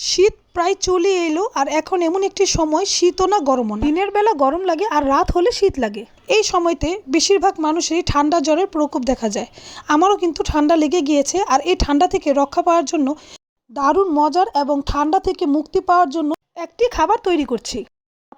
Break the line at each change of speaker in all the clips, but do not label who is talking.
শীত প্রায় চলে এলো আর এখন এমন একটি সময়, শীতও না গরমও না। দিনের বেলা গরম লাগে আর রাত হলে শীত লাগে। এই সময়তে বেশিরভাগ মানুষেরই ঠান্ডা জ্বরের প্রকোপ দেখা যায়। আমারও কিন্তু ঠান্ডা লেগে গিয়েছে আর এই ঠান্ডা থেকে রক্ষা পাওয়ার জন্য দারুণ মজার এবং ঠান্ডা থেকে মুক্তি পাওয়ার জন্য একটি খাবার তৈরি করছি।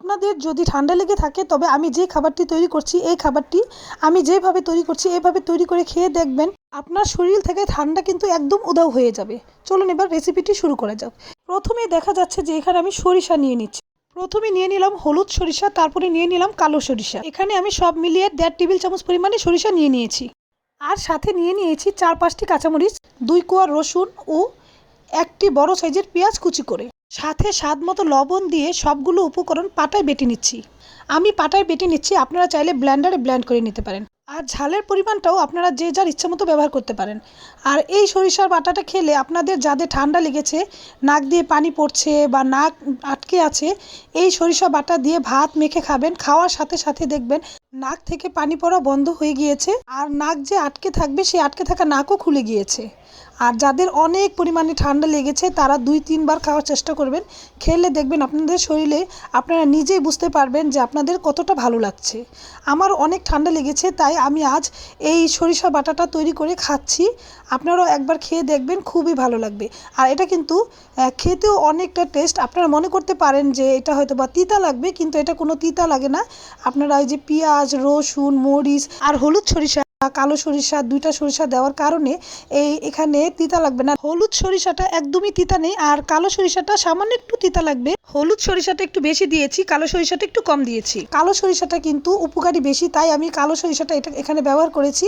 আপনাদের যদি ঠান্ডা লেগে থাকে, তবে আমি যে খাবারটি তৈরি করছি, এই খাবারটি আমি যেভাবে তৈরি করছি এইভাবে তৈরি করে খেয়ে দেখবেন আপনার শরীর থেকে ঠান্ডা কিন্তু একদম উদাও হয়ে যাবে। চলুন এবার রেসিপিটি শুরু করা যাক। প্রথমে দেখা যাচ্ছে যে এখানে আমি সরিষা নিয়ে নিচ্ছি। প্রথমে নিয়ে নিলাম হলুদ সরিষা, তারপরে নিয়ে নিলাম কালো সরিষা। এখানে আমি সব মিলিয়ে দেড় টেবিল চামচ পরিমাণে সরিষা নিয়ে নিয়েছি। আর সাথে নিয়ে নিয়েছি চার পাঁচটি কাঁচামরিচ, দুই কোয়া রসুন ও একটি বড় সাইজের পেঁয়াজ কুচি করে। সাথে স্বাদ মতো লবণ দিয়ে সবগুলো উপকরণ পাটায় বেটে নিচ্ছি। আমি পাটায় বেটে নিচ্ছি, আপনারা চাইলে ব্ল্যান্ডারে ব্ল্যান্ড করে নিতে পারেন। আর ঝালের পরিমাণটাও আপনারা যে যার ইচ্ছা মতো ব্যবহার করতে পারেন। আর এই সরিষার বাটাটা খেলে আপনাদের যাদের ঠান্ডা লেগেছে, নাক দিয়ে পানি পড়ছে বা নাক আটকে আছে, এই সরিষা বাটা দিয়ে ভাত মেখে খাবেন। খাওয়ার সাথে সাথে দেখবেন নাক থেকে পানি পড়া বন্ধ হয়ে গিয়েছে। আর নাক যে আটকে থাকবে, সেই আটকে থাকা নাকও খুলে গিয়েছে। আর যাদের অনেক পরিমাণে ঠান্ডা লেগেছে, তারা দুই, তিনবার খাওয়ার চেষ্টা করবেন। খেলে দেখবেন আপনাদের শরীরে আপনারা নিজেই বুঝতে পারবেন যে আপনাদের কতটা ভালো লাগছে। আমার অনেক ঠান্ডা লেগেছে, তাই আমি আজ এই সরিষা বাটাটা তৈরি করে খাচ্ছি। আপনারাও একবার খেয়ে দেখবেন, খুবই ভালো লাগবে। আর এটা কিন্তু খেতেও অনেকটা টেস্ট আপনারা মনে করতে পারেন যে এটা হয়তো বা তিতা লাগবে, কিন্তু এটা কোনো তিতা লাগে না। আপনারা ওই যে পেঁয়াজ, রসুন, মরিচ আর হলুদ সরিষা কালো সরিষা, দুইটা সরিষা দেওয়ার কারণে এই এখানে তিতা লাগবে না। হলুদ সরিষাটা একদমই তিতা নেই আর কালো সরিষাটা সামান্য একটু তিতা লাগবে। হলুদ সরিষাটা একটু বেশি দিয়েছি, কালো সরিষাটা একটু কম দিয়েছি। কালো সরিষাটা কিন্তু উপকারী বেশি, তাই আমি কালো সরিষাটা এটা এখানে ব্যবহার করেছি।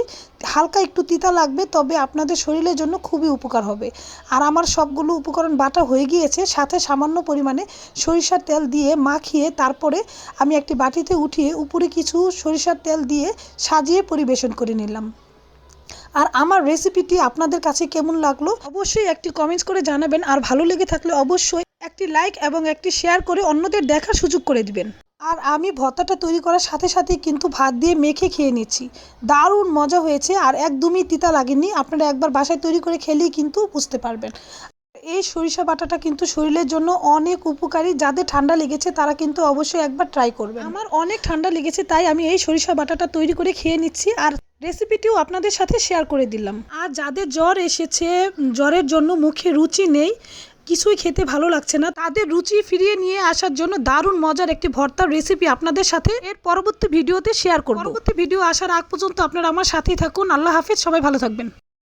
হালকা একটু তিতা লাগবে, তবে আপনাদের শরীরের জন্য খুবই উপকার হবে। আর আমার সবগুলো উপকরণ বাটা হয়ে গিয়েছে, সাথে সামান্য পরিমাণে সরিষার তেল দিয়ে মাখিয়ে তারপরে আমি একটি বাটিতে উঠিয়ে উপরে কিছু সরিষার তেল দিয়ে সাজিয়ে পরিবেশন করে নিলাম। আর আমার রেসিপিটি আপনাদের কাছে কেমন লাগল? অবশ্যই একটি কমেন্টস করে জানাবেন। আর ভালো লেগে থাকলে অবশ্যই একটি লাইক এবং একটি শেয়ার করে অন্যদের দেখার সুযোগ করে দিবেন। আর আমি ভর্তাটা তৈরি করার সাথে সাথে কিন্তু ভাত দিয়ে মেখে খেয়ে নিচ্ছি। দারুণ মজা হয়েছে। আর একদমই তিতা লাগেনি। আপনারা একবার বাসায় তৈরি করে খেলেই কিন্তু বুঝতে পারবেন। এই সরিষা বাটাটা কিন্তু শরীরের জন্য অনেক উপকারী। যাদের ঠান্ডা লেগেছে তারা কিন্তু অবশ্যই একবার ট্রাই করবে আমার অনেক ঠান্ডা লেগেছে, তাই আমি এই সরিষা বাটাটা তৈরি করে খেয়ে নিচ্ছি আর রেসিপিটিও আপনাদের সাথে শেয়ার করে দিলাম। আর যাদের জ্বর এসেছে জ্বরের জন্য মুখে রুচি নেই, কিছুই খেতে ভালো লাগছে না। তাদের রুচি ফিরিয়ে নিয়ে আসার জন্য দারুণ মজার একটি ভর্তার রেসিপি আপনাদের সাথে এর পরবর্তী ভিডিওতে শেয়ার করব। পরবর্তী ভিডিও আসার আগ পর্যন্ত আপনারা আমার সাথেই থাকুন। আল্লাহ হাফিজ, সবাই ভালো থাকবেন।